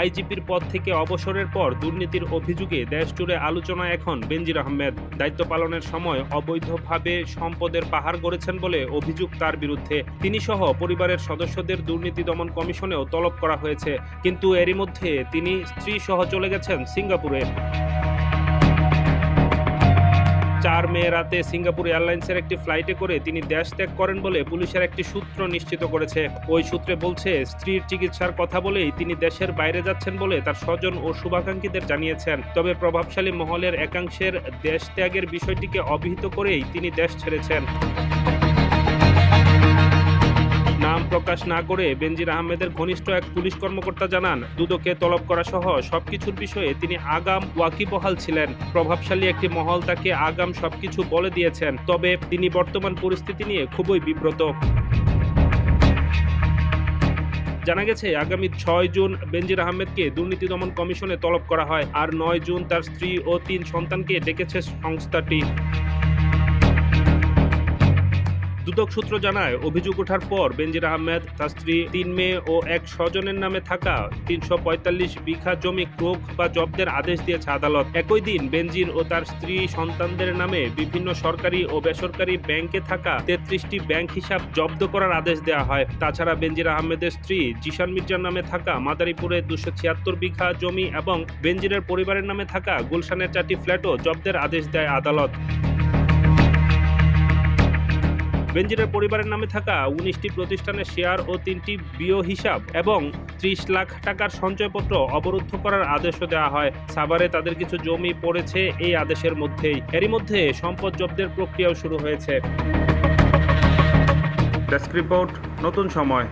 আইজিপির পদ থেকে অবসরের পর দুর্নীতির অভিযোগে দেশ জুড়ে আলোচনা এখন বেনজির আহমেদ। দায়িত্ব পালনের সময় অবৈধভাবে সম্পদের পাহাড় গড়েছেন বলে অভিযোগ তার বিরুদ্ধে। তিনি সহ পরিবারের সদস্যদের দুর্নীতি দমন কমিশনেও তলব করা হয়েছে। কিন্তু এরই মধ্যে তিনি স্ত্রী সহ চলে গেছেন সিঙ্গাপুরে। চার মে রাতে সিঙ্গাপুর এয়ারলাইন্সের একটি ফ্লাইটে করে তিনি দেশ ত্যাগ করেন বলে পুলিশের একটি সূত্র নিশ্চিত করেছে। ওই সূত্রে বলছে, স্ত্রীর চিকিৎসার কথা বলেই তিনি দেশের বাইরে যাচ্ছেন বলে তার স্বজন ও শুভাকাঙ্ক্ষীদের জানিয়েছেন। তবে প্রভাবশালী মহলের একাংশের দেশ ত্যাগের বিষয়টিকে অভিহিত করেই তিনি দেশ ছেড়েছেন। নাম প্রকাশ না করে বেনজির আহমেদের ঘনিষ্ঠ এক পুলিশ কর্মকর্তা জানান, দুদকে তলব করা সহ সবকিছুর বিষয়ে তিনি আগাম ওয়াকিবহাল ছিলেন। প্রভাবশালী একটি মহল তাকে আগাম সবকিছু বলে দিয়েছেন, তবে তিনি বর্তমান পরিস্থিতি নিয়ে খুবই বিব্রত। জানা গেছে, আগামী ছয় জুন বেনজির আহমেদকে দুর্নীতি দমন কমিশনে তলব করা হয়, আর নয় জুন তার স্ত্রী ও তিন সন্তানকে ডেকেছে সংস্থাটি। দুদক সূত্র জানায়, অভিযোগ ওঠার পর বেনজির আহমেদ, তার স্ত্রী তিন মেয়ে ও এক স্বজনের নামে থাকা তিনশো পঁয়তাল্লিশ বিঘা জমি ক্রোক বা জব্দের আদেশ দিয়েছে আদালত। একই দিন বেনজির ও তার স্ত্রী সন্তানদের নামে বিভিন্ন সরকারি ও বেসরকারি ব্যাংকে থাকা তেত্রিশটি ব্যাংক হিসাব জব্দ করার আদেশ দেওয়া হয়। তাছাড়া বেনজির আহমেদের স্ত্রী জিশান মির্জার নামে থাকা মাদারীপুরে দুশো ছিয়াত্তর বিঘা জমি এবং বেনজিরের পরিবারের নামে থাকা গুলশানের চারটি ফ্ল্যাটও জব্দের আদেশ দেয় আদালত। বেনজিরের পরিবারের নামে থাকা উনিশটি প্রতিষ্ঠানের শেয়ার ও তিনটি বিও হিসাব এবং ত্রিশ লাখ টাকার সঞ্চয়পত্র অবরুদ্ধ করার আদেশও দেওয়া হয়। সাভারে তাদের কিছু জমি পড়েছে এই আদেশের মধ্যেই। এরই মধ্যে সম্পদ জব্দের প্রক্রিয়াও শুরু হয়েছে। ডেস্ক রিপোর্ট, নতুন সময়।